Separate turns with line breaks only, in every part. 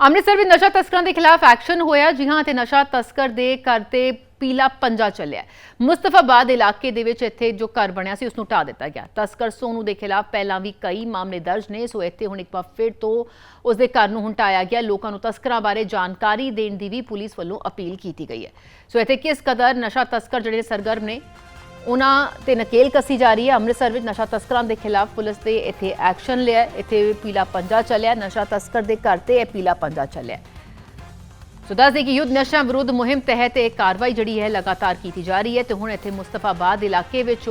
ਅੰਮ੍ਰਿਤਸਰ ਵਿੱਚ ਨਸ਼ਾ ਤਸਕਰਾਂ ਦੇ ਖਿਲਾਫ ਐਕਸ਼ਨ ਹੋਇਆ। ਜੀ ਹਾਂ ਤੇ ਨਸ਼ਾ ਤਸਕਰ ਦੇ ਘਰ ਤੇ ਪੀਲਾ ਪੰਜਾ ਚੱਲਿਆ। ਮੁਸਤਫਾਬਾਦ ਇਲਾਕੇ ਦੇ ਵਿੱਚ ਇੱਥੇ ਜੋ ਘਰ ਬਣਿਆ ਸੀ ਉਸ ਨੂੰ ਢਾ ਦਿੱਤਾ ਗਿਆ। ਤਸਕਰ ਸੋਨੂ ਦੇ ਖਿਲਾਫ ਪਹਿਲਾਂ ਵੀ ਕਈ ਮਾਮਲੇ ਦਰਜ ਨੇ। ਸੋ ਇੱਥੇ ਹੁਣ ਇੱਕ ਵਾਰ ਫਿਰ ਤੋਂ ਉਸ ਦੇ ਘਰ ਨੂੰ ਹੁਣ ਢਾਇਆ ਗਿਆ। ਲੋਕਾਂ ਨੂੰ ਤਸਕਰਾਂ ਬਾਰੇ ਜਾਣਕਾਰੀ ਦੇਣ ਦੀ ਵੀ ਪੁਲਿਸ ਵੱਲੋਂ ਅਪੀਲ ਕੀਤੀ ਗਈ ਹੈ। ਸੋ ਇੱਥੇ ਕਿਸ ਕਦਰ ਨਸ਼ਾ ਤਸਕਰ ਜਿਹੜੇ ਸਰਗਰਮ ਨੇ ਉਹਨਾਂ ਤੇ ਨਕੇਲ ਕੱਸੀ ਜਾ ਰਹੀ ਹੈ। ਅੰਮ੍ਰਿਤਸਰ ਵਿੱਚ ਨਸ਼ਾ ਤਸਕਰਾਂ ਦੇ ਖਿਲਾਫ ਪੁਲਿਸ ਨੇ ਇੱਥੇ ਐਕਸ਼ਨ ਲਿਆ ਇੱਥੇ ਪੀਲਾ ਪੰਜਾ ਚੱਲਿਆ ਨਸ਼ਾ ਤਸਕਰ ਦੇ ਘਰ ਤੇ ਇਹ ਪੀਲਾ ਪੰਜਾ ਚੱਲਿਆ ਸੋ ਦੱਸ ਦੇ ਕਿ ਯੁੱਧ ਨਸ਼ਾ ਵਿਰੁੱਧ ਮੁਹਿੰਮ ਤਹਿਤ ਇਹ ਕਾਰਵਾਈ ਜਿਹੜੀ ਹੈ ਲਗਾਤਾਰ ਕੀਤੀ ਜਾ ਰਹੀ ਹੈ ਤੇ ਹੁਣ ਇੱਥੇ ਮੁਸਤਫਾਬਾਦ ਇਲਾਕੇ ਵਿੱਚ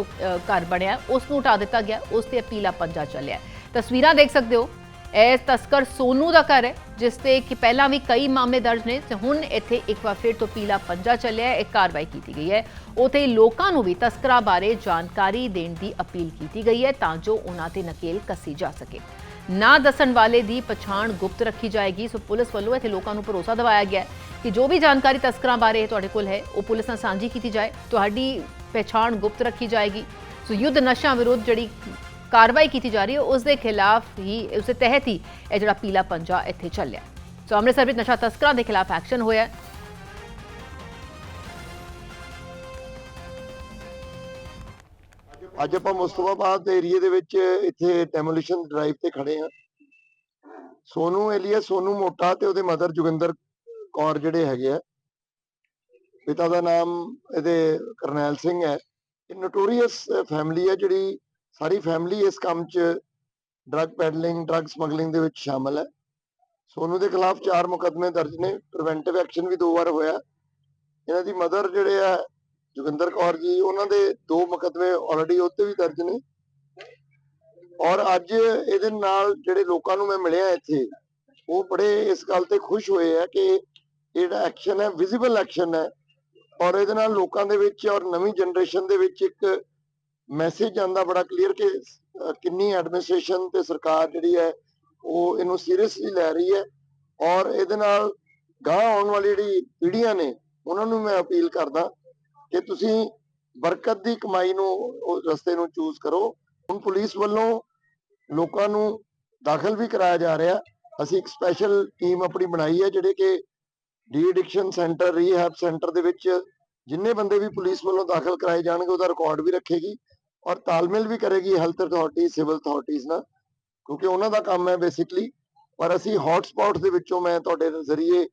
ਘਰ ਬਣਿਆ ਉਸ ਨੂੰ ਉਠਾ ਦਿੱਤਾ ਗਿਆ। ਉਸ ਤੇ ਪੀਲਾ ਪੰਜਾ ਚੱਲਿਆ ਤਸਵੀਰਾਂ ਦੇਖ ਸਕਦੇ ਹੋ। ਇਹ ਤਸਕਰ ਸੋਨੂ ਦਾ ਘਰ ਹੈ ਜਿਸ ਤੇ ਕਿ ਪਹਿਲਾਂ ਵੀ ਕਈ ਮਾਮਲੇ ਦਰਜ ਨੇ ਤੇ ਹੁਣ ਇੱਥੇ ਇੱਕ ਵਾਰ ਫਿਰ ਤੋਂ ਪੀਲਾ ਪੰਜਾ ਚੱਲਿਆ ਹੈ, ਇਹ ਕਾਰਵਾਈ ਕੀਤੀ ਗਈ ਹੈ। ਉਥੇ ਲੋਕਾਂ ਨੂੰ ਵੀ ਤਸਕਰਾਂ ਬਾਰੇ ਜਾਣਕਾਰੀ ਦੇਣ ਦੀ ਅਪੀਲ ਕੀਤੀ ਗਈ ਹੈ ਤਾਂ ਜੋ ਉਹਨਾਂ ਤੇ ਨਕੇਲ ਕੱਸੀ ਜਾ ਸਕੇ। ਨਾ ਦੱਸਣ ਵਾਲੇ ਦੀ ਪਛਾਣ ਗੁਪਤ ਰੱਖੀ ਜਾਏਗੀ ਸੋ ਪੁਲਿਸ ਵੱਲੋਂ ਇੱਥੇ ਲੋਕਾਂ ਨੂੰ ਭਰੋਸਾ ਦਿਵਾਇਆ ਗਿਆ ਕਿ ਜੋ ਵੀ ਜਾਣਕਾਰੀ ਤਸਕਰਾਂ ਬਾਰੇ ਤੁਹਾਡੇ ਕੋਲ ਹੈ ਉਹ ਪੁਲਿਸ ਨਾਲ ਸਾਂਝੀ ਕੀਤੀ ਜਾਏ ਤੁਹਾਡੀ ਪਛਾਣ ਗੁਪਤ ਰੱਖੀ ਜਾਏਗੀ। ਸੋ ਯੁੱਧ ਨਸ਼ਾ ਵਿਰੁੱਧ ਜਿਹੜੀ ਕਾਰਵਾਈ ਕੀਤੀ ਜਾ ਰਹੀ ਹੈ ਉਸ ਦੇ ਖਿਲਾਫ ਹੀ ਉਸ ਦੇ ਤਹਿਤ ਹੀ ਇਹ ਜਿਹੜਾ ਪੀਲਾ ਪੰਜਾ ਇੱਥੇ ਚੱਲਿਆ। ਸੋ ਅੰਮ੍ਰਿਤਸਰ ਵਿੱਚ ਨਸ਼ਾ ਤਸਕਰਾਂ ਦੇ ਖਿਲਾਫ ਐਕਸ਼ਨ ਹੋਇਆ
ਅੱਜ ਆਪਾਂ ਮੁਸਤਫਾਬਾਦ ਏਰੀਏ ਦੇ ਵਿੱਚ ਇੱਥੇ ਡੈਮੋਲੀਸ਼ਨ ਡਰਾਈਵ ਤੇ ਖੜੇ ਆ ਸੋਨੂ ਏਲੀਆ, ਸੋਨੂ ਮੋਟਾ ਤੇ ਉਹਦੇ ਮਦਰ ਜੋਗਿੰਦਰ ਕੌਰ ਜਿਹੜੇ ਹੈਗੇ ਆ। ਪਿਤਾ ਦਾ ਨਾਮ ਇਹਦੇ ਕਰਨੈਲ ਸਿੰਘ ਹੈ। ਇਹ ਨੋਟੋਰੀਅਸ ਫੈਮਿਲੀ ਹੈ ਜਿਹੜੀ ਸਾਰੀ ਫੈਮਿਲੀ ਇਸ ਕੰਮ 'ਚ ਡਰੱਗ ਪੈਡਲਿੰਗ ਡਰੱਗ ਸਮਗਲਿੰਗ ਦੇ ਵਿੱਚ ਸ਼ਾਮਲ ਹੈ। ਸੋਨੂ ਦੇ ਖਿਲਾਫ ਚਾਰ ਮੁਕੱਦਮੇ ਦਰਜ ਨੇ। ਪ੍ਰੀਵੈਂਟਿਵ ਐਕਸ਼ਨ ਵੀ ਦੋ ਵਾਰ ਹੋਇਆ। ਇਹਨਾਂ ਦੀ ਮਦਰ ਜਿਹੜੇ ਆ, ਜੋਗਿੰਦਰ ਕੌਰ ਜੀ, ਉਹਨਾਂ ਦੇ ਦੋ ਮੁਕੱਦਮੇ ਆਲਰੇਡੀ ਉੱਤੇ ਵੀ ਦਰਜ ਨੇ। ਔਰ ਅੱਜ ਇਹਦੇ ਨਾਲ ਜਿਹੜੇ ਲੋਕਾਂ ਨੂੰ ਮੈਂ ਮਿਲਿਆ ਇੱਥੇ, ਉਹ ਬੜੇ ਇਸ ਗੱਲ ਤੇ ਖੁਸ਼ ਹੋਏ ਆ ਕਿ ਇਹ ਜਿਹੜਾ ਐਕਸ਼ਨ ਹੈ ਵਿਜ਼ੀਬਲ ਐਕਸ਼ਨ ਹੈ। ਔਰ ਇਹਦੇ ਨਾਲ ਲੋਕਾਂ ਦੇ ਵਿੱਚ ਔਰ ਨਵੀਂ ਜਨਰੇਸ਼ਨ ਦੇ ਵਿੱਚ ਇੱਕ ਮੈਸੇਜ ਜਾਂਦਾ ਬੜਾ ਕਲੀਅਰ ਕਿ ਕਿੰਨੀ ਐਡਮਿਨਿਸਟ੍ਰੇਸ਼ਨ ਤੇ ਸਰਕਾਰ ਜਿਹੜੀ ਹੈ, ਉਹ ਇਹਨੂੰ ਸੀਰੀਅਸਲੀ ਲੈ ਰਹੀ ਹੈ ਔਰ ਇਹਦੇ ਨਾਲ ਗਾਂ ਆਉਣ ਵਾਲੀ ਜਿਹੜੀ ਪੀੜ੍ਹੀਆਂ ਨੇ, ਉਹਨਾਂ ਨੂੰ ਮੈਂ ਅਪੀਲ ਕਰਦਾ ਕਿ ਤੁਸੀਂ ਬਰਕਤ ਦੀ ਕਮਾਈ ਨੂੰ ਰਸਤੇ ਨੂੰ ਚੂਜ਼ ਕਰੋ। ਹੁਣ ਪੁਲਿਸ ਵੱਲੋਂ ਲੋਕਾਂ ਨੂੰ ਦਾਖਲ ਵੀ ਕਰਾਇਆ ਜਾ ਰਿਹਾ। ਅਸੀਂ ਇੱਕ ਸਪੈਸ਼ਲ ਟੀਮ ਆਪਣੀ ਬਣਾਈ ਹੈ ਜਿਹੜੇ ਕਿ de addiction centre rehab centre ਦੇ ਵਿੱਚ ਜਿੰਨੇ ਬੰਦੇ ਵੀ ਪੁਲਿਸ ਵੱਲੋਂ ਦਾਖਲ ਕਰਾਏ ਜਾਣਗੇ, ਉਹਦਾ ਰਿਕਾਰਡ ਵੀ ਰੱਖੇਗੀ। ਔਰ ਤਾਲਮੇਲ ਵੀ ਕਰੇਗੀ ਹੈਲਥ ਅਥਾਰਟੀ ਸਿਵਲ ਅਥਾਰਟੀਜ਼ ਨਾਲ, ਕਿਉਂਕਿ ਉਹਨਾਂ ਦਾ ਕੰਮ ਹੈ ਬੇਸਿਕਲੀ ਪਰ ਅਸੀਂ ਹੌਟ ਸਪੌਟਸ ਦੇ ਵਿੱਚੋਂ ਮੈਂ ਤੁਹਾਡੇ ਜ਼ਰੀਏ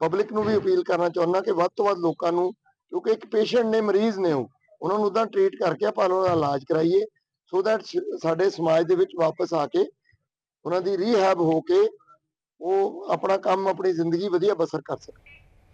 ਪਬਲਿਕ ਨੂੰ ਵੀ ਅਪੀਲ ਕਰਨਾ ਚਾਹੁੰਦਾ ਕਿ ਵੱਧ ਤੋਂ ਵੱਧ ਲੋਕਾਂ ਨੂੰ, ਕਿਉਂਕਿ ਇੱਕ ਪੇਸ਼ੈਂਟ ਨੇ ਮਰੀਜ਼ ਨੇ ਉਹ, ਉਹਨਾਂ ਨੂੰ ਉਦਾਂ ਟ੍ਰੀਟ ਕਰਕੇ ਆਪਾਂ ਉਹਨਾਂ ਦਾ ਇਲਾਜ ਕਰਾਈਏ ਸੋ ਦੈਟ ਸਾਡੇ ਸਮਾਜ ਦੇ ਵਿੱਚ ਵਾਪਸ ਆ ਕੇ ਉਹਨਾਂ ਦੀ ਰੀਹੈਬ ਹੋ ਕੇ ਉਹ ਆਪਣਾ ਕੰਮ, ਆਪਣੀ ਜ਼ਿੰਦਗੀ ਵਧੀਆ ਬਸਰ ਕਰ ਸਕਣ।